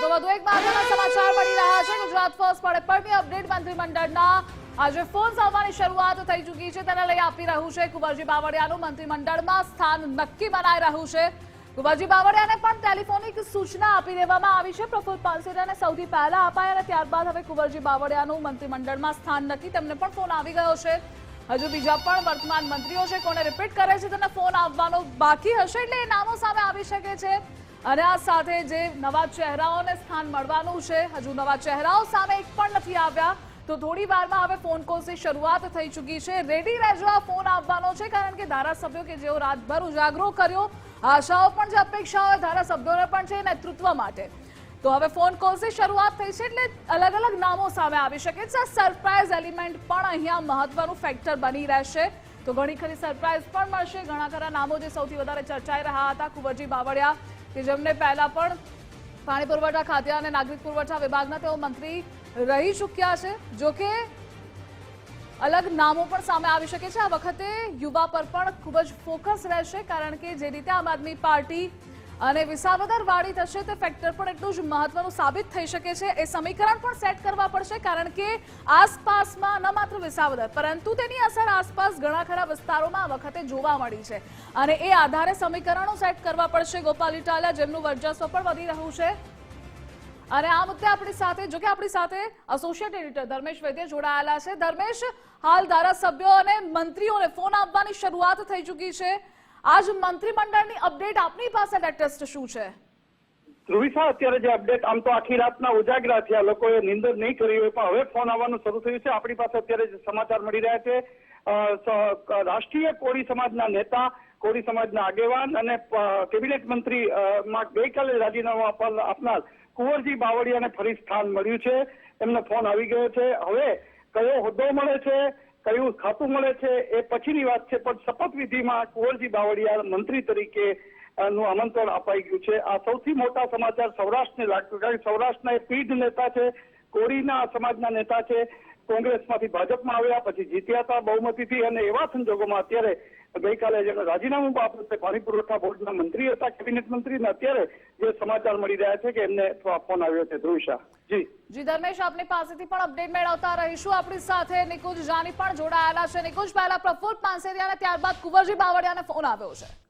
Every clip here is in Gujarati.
તો વધુ એક મહત્વના સમાચાર મળી રહ્યા છે. ગુજરાત ફર્સ્ટ પડે પડની અપડેટ મંત્રીમંડળના આજે ફોન આવવાની શરૂઆત થઈ ચૂકી છે. તેને લઈ આપી રહ્યું છે કુંવરજી બાવળિયાનું મંત્રીમંડળમાં સ્થાન નક્કી બનાવી રહ્યું છે. કુંવરજી બાવળિયાને પણ ટેલિફોનિક સૂચના આપી દેવામાં આવી છે. પ્રફુલ્લ પાનસેરાને સૌથી પહેલા અપાય અને ત્યારબાદ હવે કુંવરજી બાવળિયાનું મંત્રીમંડળમાં સ્થાન નક્કી તેમને પણ ફોન આવી ગયો છે. હજુ બીજા પણ વર્તમાન મંત્રીઓ છે કોને રિપીટ કરે છે તેને ફોન આવવાનો બાકી હશે એટલે એ નામો સામે આવી શકે છે. અને આ સાથે જે નવા ચહેરાઓને સ્થાન મળવાનું છે, હજુ નવા ચહેરાઓ સામે એક પણ નથી આવ્યા, તો થોડી વારમાં હવે ફોન કોલ્સની શરૂઆત થઈ ચૂકી છે. રેડી રહેજો આ ફોન આપવાનો છે, કારણ કે ધારાસભ્યો કે જેઓ રાતભર ઉજાગરો કર્યો, આશાઓ પણ જે અપેક્ષાઓ ધારાસભ્યોને પણ છે નેતૃત્વ માટે. તો હવે ફોન કોલ્સની શરૂઆત થઈ છે એટલે અલગ અલગ નામો સામે આવી શકે છે. સરપ્રાઇઝ એલિમેન્ટ પણ અહીંયા મહત્વનું ફેક્ટર બની રહેશે. તો ઘણી ખરી સરપ્રાઇઝ પણ મળશે. ઘણા ખરા નામો જે સૌથી વધારે ચર્ચાઈ રહ્યા હતા, કુંવરજી બાવળિયા કે જેમને પહેલા પણ પાણી પુરવઠા ખાદ્ય અને નાગરિક પુરવઠા વિભાગના તેઓ મંત્રી રહી ચૂક્યા છે, જો કે અલગ નામો પણ સામે આવી શકે છે. આ વખતે યુવા પર પણ ખૂબ જ ફોકસ રહેશે, કારણ કે જે રીતે આમ આદમી પાર્ટી અને વિસાવદર વાળી થશે તે ફેક્ટર પણ એટલું જ મહત્વનું સાબિત થઈ શકે છે. એ સમીકરણ પણ સેટ કરવા પડશે, કારણ કે આસપાસમાં ન વિસાવદર. પરંતુ તેની અસર આસપાસ ઘણા ખરા વિસ્તારોમાં વખતે જોવા મળી છે. અને એ આધારે સમીકરણો સેટ કરવા પડશે ગોપાલ ઇટાલા જેમનું વર્ચસ્વ પણ વધી રહ્યું છે. અને આ મુદ્દે આપણી સાથે, જો કે આપણી સાથે એસોસિએટ એડિટર ધર્મેશ વૈદ્ય જોડાયેલા છે. ધર્મેશ, હાલ ધારાસભ્યો અને મંત્રીઓને ફોન આપવાની શરૂઆત થઈ ચૂકી છે. આજ મંત્રીમંડળની અપડેટ આપની પાસે લેટેસ્ટ શું છે? ધ્રુવિસા અત્યારે જે અપડેટ આમ તો આખી રાતના ઉજાગરા થયા લોકોએ નિંદર નહીં કરી હોય, પણ હવે ફોન આવવાનું શરૂ થયું છે. આપણી પાસે અત્યારે જે સમાચાર મળી રહ્યા છે રાષ્ટ્રીય કોળી સમાજના નેતા, કોળી સમાજના આગેવાન અને કેબિનેટ મંત્રી માં ગઈકાલે રાજીનામું આપનાર કુંવરજી બાવળિયાને ફરી સ્થાન મળ્યું છે. એમનો ફોન આવી ગયો છે. હવે કયો હોદ્દો મળે છે, કયું ખાતું મળે છે, એ પછીની વાત છે. પણ શપથવિધિમાં કુંવરજી બાવળિયા મંત્રી તરીકે નું આમંત્રણ અપાઈ ગયું છે. આ સૌથી મોટા સમાચાર સૌરાષ્ટ્રને લાગતું કારણ કે સૌરાષ્ટ્રના એ પીઢ નેતા છે, કોરીના સમાજના નેતા છે. કોંગ્રેસમાંથી ભાજપમાં આવ્યા, પછી જીત્યા હતા બહુમતીથી અને એવા સંજોગોમાં અત્યારે ગઈકાલે જેને રાજીનામું આપ્યું તે પાણી પુરવઠા બોર્ડના મંત્રી હતા, કેબિનેટ મંત્રી ને અત્યારે જે સમાચાર મળી રહ્યા છે કે એમને ફોન આવ્યો છે. ધ્રુવિશા જી. જી, ધર્મેશ, આપની પાસેથી પણ અપડેટ મેળવતા રહીશું. આપણી સાથે નિકુંજ જાની પણ જોડાયેલા છે. નિકુંજ, પહેલા પ્રફુલ પાનસેરિયા અને ત્યારબાદ કુંવરજી બાવળિયાને ફોન આવ્યો છે.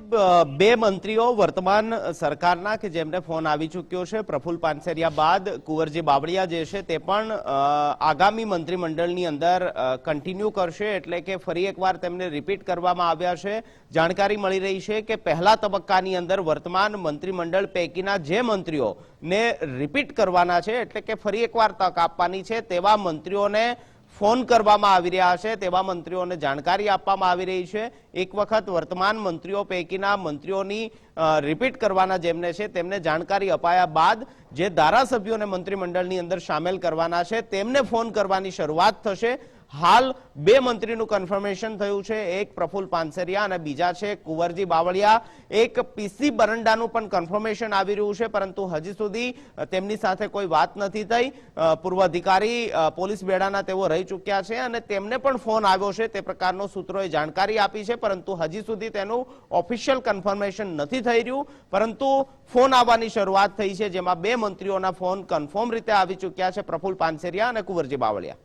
બ- મંત્રીઓ વર્તમાન સરકારના કે જેમને ફોન આવી ચૂક્યો છે, પ્રફુલ્લ પાનસેરિયા બાદ કુંવરજી બાવળિયા જે છે તે પણ આગામી મંત્રીમંડળની અંદર કન્ટિન્યુ કરશે એટલે કે ફરી એકવાર તેમને રિપીટ કરવામાં આવ્યા છે. જાણકારી મળી રહી છે કે પહેલા તબક્કાની અંદર વર્તમાન મંત્રીમંડળ પૈકીના જે મંત્રીઓને રિપીટ કરવાના છે એટલે કે ફરી એકવાર તક આપવાની છે તેવા મંત્રીઓને ફોન કરવામાં આવી રહ્યા છે. તેવા મંત્રીઓને જાણકારી આપવામાં આવી રહી છે. એક વખત વર્તમાન મંત્રીઓ પૈકીના મંત્રીઓની રિપીટ કરવાના જેમને છે, તેમને જાણકારી અપાયા બાદ જે ધારાસભ્યોને મંત્રીમંડળની અંદર સામેલ કરવાના છે, તેમને ફોન કરવાની શરૂઆત થશે. હાલ બે મંત્રીનું કન્ફર્મેશન થયું છે. એક પ્રફુલ પાનસેરિયા અને બીજા છે કુંવરજી બાવળિયા. એક પીસી બરંડાનું પણ કન્ફર્મેશન આવી રહ્યું છે, પરંતુ હજી સુધી તેમની સાથે કોઈ વાત નથી થઈ. પૂર્વ અધિકારી પોલીસ બેડાના તેઓ રહી ચૂક્યા છે અને તેમને પણ ફોન આવ્યો છે. તે પ્રકારનો સૂત્રોએ જાણકારી આપી છે, પરંતુ હજી સુધી તેનું ઓફિશિયલ કન્ફર્મેશન નથી થઈ રહ્યું. પરંતુ ફોન આવવાની શરૂઆત થઈ છે, જેમાં બે મંત્રીઓના ફોન કન્ફર્મ રીતે આવી ચૂક્યા છે, પ્રફુલ પાનસેરિયા અને કુંવરજી બાવળિયા.